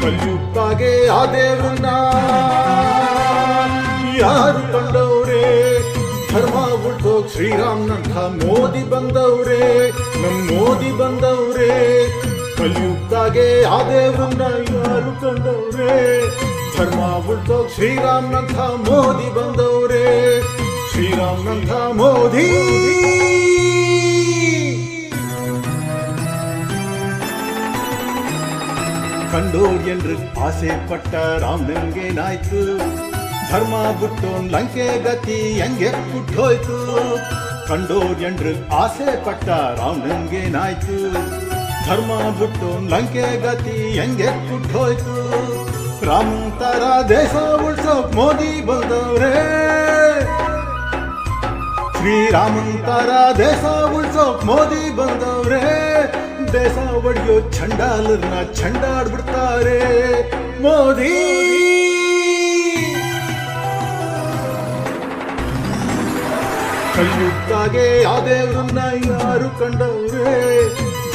ಕಲ್ಯುಕ್ಕಾಗೆ ಆ ದೇವ್ರನ್ನ. ಯಾರು ಕಂಡವ್ರೆ? ಧರ್ಮ ಉಳ್ಸೋಕ್ ಶ್ರೀರಾಮ್ನಂಥ ಮೋದಿ ಬಂದವ್ರೆ? ನಮ್ ಮೋದಿ ಬಂದವ್ರೆ? ಕಲಿಯುತ್ತಾಗೆ ಆ ದೇವ್ರನ್ನ ಯಾರು ಕಂಡವ್ರೆ? ಧರ್ಮ ಉಳ್ಸೋಕ್ ಶ್ರೀರಾಮ್ನಂಥ ಮೋದಿ ಬಂದವ್ರೆ? ಶ್ರೀರಾಮ್ನಂಥ ಮೋದಿ. ಕಂಡೋರ್ ಎನ್ರು ಆಸೆ ಪಟ್ಟ ರಾಮನಿಂಗೇನಾಯ್ತು ಧರ್ಮ ಬಿಟ್ಟೋನ್ ಲಂಕೆ ಗತಿ ಹೆಂಗೆ ಹುಟ್ಟೋಯ್ತು ಕಂಡೋರ್ ಎನ್ರು ಆಸೆ ಪಟ್ಟ ರಾಮನಿಂಗೇನಾಯ್ತು ಧರ್ಮ ಬಿಟ್ಟೋನ್ ಲಂಕೆ ಗತಿ ಹೆಂಗೆ ಹುಟ್ಟೋಯ್ತು ರಾಮ್ ತರ ದೇಶ ಉಳ್ಸೋಕ್ ಮೋದಿ ಬಂದವ್ರೆ ಶ್ರೀರಾಮಂತರ ದೇಶ ಉಳ್ಸೋಕ್ ಮೋದಿ ಬಂದವ್ರೆ ದೇಶ ಒಡೆಯೋ ಚಂಡಾಲರ್ನ ಚಂಡಾಡ್ಬಿಡ್ತಾರೆ. ಮೋದಿ! ಕಲ್ಯುಕ್ತಾಗೆ ಆ ದೇವ್ರನ್ನ ಯಾರು ಕಂಡವ್ರೆ?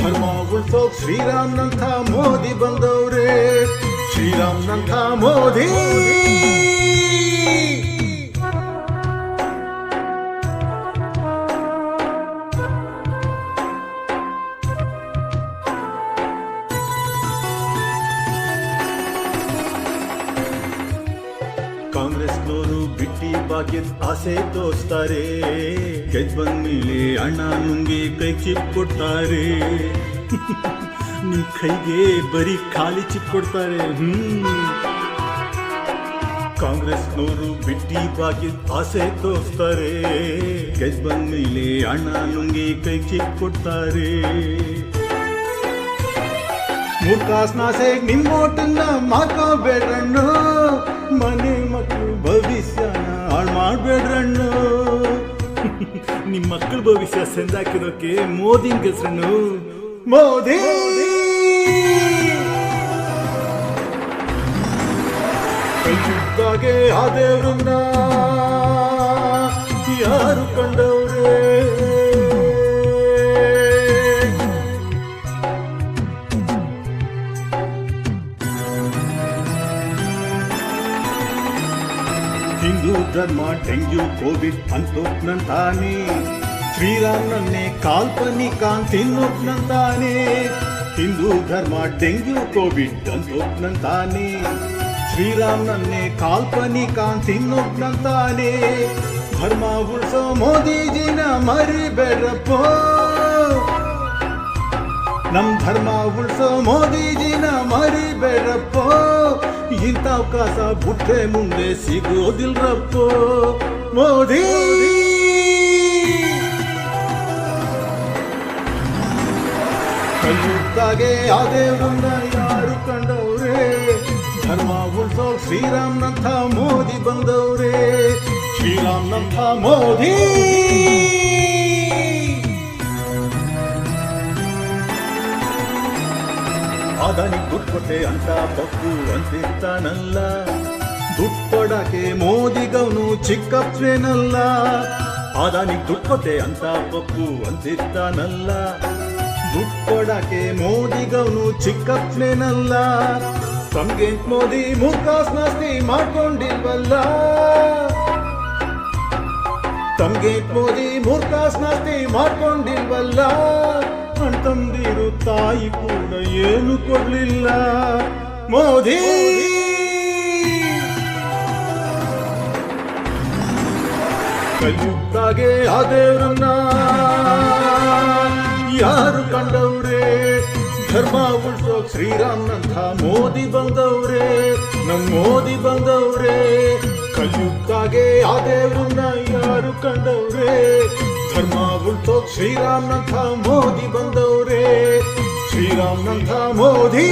ಧರ್ಮ ಉಳ್ಸೋಕ್ ಶ್ರೀರಾಮ್ನಂಥ ಮೋದಿ ಬಂದವ್ರೆ. ಶ್ರೀರಾಮ್ನಂಥ ಮೋದಿ! ಬಿಟ್ಟಿ ಭಾಗ್ಯದ ಆಸೆ ತೋರಿಸ್ತಾರೆ. ಗೆದ್ ಬಂದ್ಮೇಲೆ ಅಣ್ಣ ನುಂಗಿ ಕೈ ಚಿಪ್ ಕೊಡ್ತಾರೆ ನಿಮ್ ಕೈಗೆ ಬರೀ ಖಾಲಿ ಚಿಪ್ ಕೊಡ್ತಾರೆ ಹ್ಮ್. ಕಾಂಗ್ರೆಸ್ನವರು ಬಿಟ್ಟಿ ಭಾಗ್ಯದ ಆಸೆ ತೋರಿಸ್ತಾರೆ. ಗೆದ್ ಬಂದ್ಮೇಲೆ ಅಣ್ಣ ನುಂಗಿ ಕೈ ಚಿಪ್ ಕೊಡ್ತಾರೆ ಮೂರ್ಖಾಸ್ನಾಸೆ ನಿಮ್ಮ ಓಟನ್ನ ಮಾಕೋಬೇಡ್ರಣ್ಣು. ಮನೆ ಮಕ್ಕ ಮಾಡ್ಬೇಡ್ರಣ್ಣು. ನಿಮ್ಮ ಮಕ್ಕಳ ಭವಿಷ್ಯ ಸೆಂದಾಕಿರೋಕೆ ಮೋದಿ ಹೆಸರನ್ನು ಮೋದಿ! ಕೈಯುದ್ದಾಗೆ ಆ ದೇವ್ರನ್ನ ಧರ್ಮ ಡೆಂಗ್ಯೂ ಕೋವಿಡ್ ಅಂತೋಪ್ನಂತಾನೆ. ಶ್ರೀರಾಮ್ನನ್ನೇ ಕಾಲ್ಪನಿಕ ತಿನ್ನೋಪ್ನಂತಾನೆ. ಹಿಂದೂ ಧರ್ಮ ಡೆಂಗ್ಯೂ ಕೋವಿಡ್ ಅಂತೋಪ್ನಂತಾನೆ. ಶ್ರೀರಾಮ್ನನ್ನೇ ಕಾಲ್ಪನಿಕ ತಿನ್ನೋಪ್ನಂತಾನೆ. ಧರ್ಮ ಉಳ್ಸೋ ಮೋದಿಜಿನ ಮರಿಬೇಡಪ್ಪ. ನಮ್ ಧರ್ಮ ಉಳ್ಸೋ ಮೋದಿಜಿನ ಮರಿಬೇಡಪ್ಪ. ಇಂಥ ಅವಕಾಶ ಬುಟ್ಟೆ ಮುಂದೆ ಸಿಗೋದಿಲ್ರಪ್ಪೋ. ಮೋದಿ! ಕಲ್ಯುತ್ತಾಗೆ ಆ ಒಂದ ಯಾರು ಕಂಡವ್ರೆ? ಧರ್ಮ ಉಳ್ಸೋ ಶ್ರೀರಾಮ್ನಂಥ ಮೋದಿ ಬಂದವ್ರೆ. ಶ್ರೀರಾಮ್ನಂಥ ಮೋದಿ! ಕೊಟ್ಟೆ ಅಂತ ಪಪ್ಪು ಅಂತಿರ್ತಾನಲ್ಲ. ದುಡ್ಡು ಕೊಡಕ್ಕೆ ಮೋದಿಗವನು ಚಿಕ್ಕಪ್ಪೇನಲ್ಲ. ಅದಾನಿ ದುಡ್ಡು ಕೊಟ್ಟೆ ಅಂತ ಪಪ್ಪು ಅಂತಿರ್ತಾನಲ್ಲ. ದುಡ್ಡು ಕೊಡಕ್ಕೆ ಮೋದಿಗವನು ಚಿಕ್ಕಪ್ಪೇನಲ್ಲ. ತಮ್ಗೆ ಮೋದಿ ಮುಖಾಸ್ನಾಸ್ತಿ ಮಾಡ್ಕೊಂಡಿಲ್ವಲ್ಲ. ತಮ್ಗೆ ಮೋದಿ ಮೂರ್ಖಾಸ್ನಾಸ್ತಿ ಮಾಡ್ಕೊಂಡಿಲ್ವಲ್ಲ. ಅಣ್ತಂದಿರು ತಾಯಿ ಕೂಡ ಏನು ಕೊಡಲಿಲ್ಲ? ಮೋದಿ! ಕಲಿಯುತ್ತಾಗೆ ಆ ದೇವ್ರನ್ನ ಯಾರು ಕಂಡವ್ರೆ? ಧರ್ಮ ಉಳ್ಸೋಕ್ ಶ್ರೀರಾಮ್ನಂಥ ಮೋದಿ ಬಂದವ್ರೆ ನಮ್ಮ ಮೋದಿ ಬಂದವ್ರೆ. ಕಲಿಯುತ್ತಾಗೆ ಆ ದೇವ್ರನ್ನ ಯಾರು ಕಂಡವ್ರೆ? ಧರ್ಮ ಉಳ್ಸೋಕ್ ಶ್ರೀರಾಮ್ನಂಥ ಮೋದಿ ಬಂದವ್ರೆ ಶ್ರೀರಾಮ್ನಂಥ ಮೋದಿ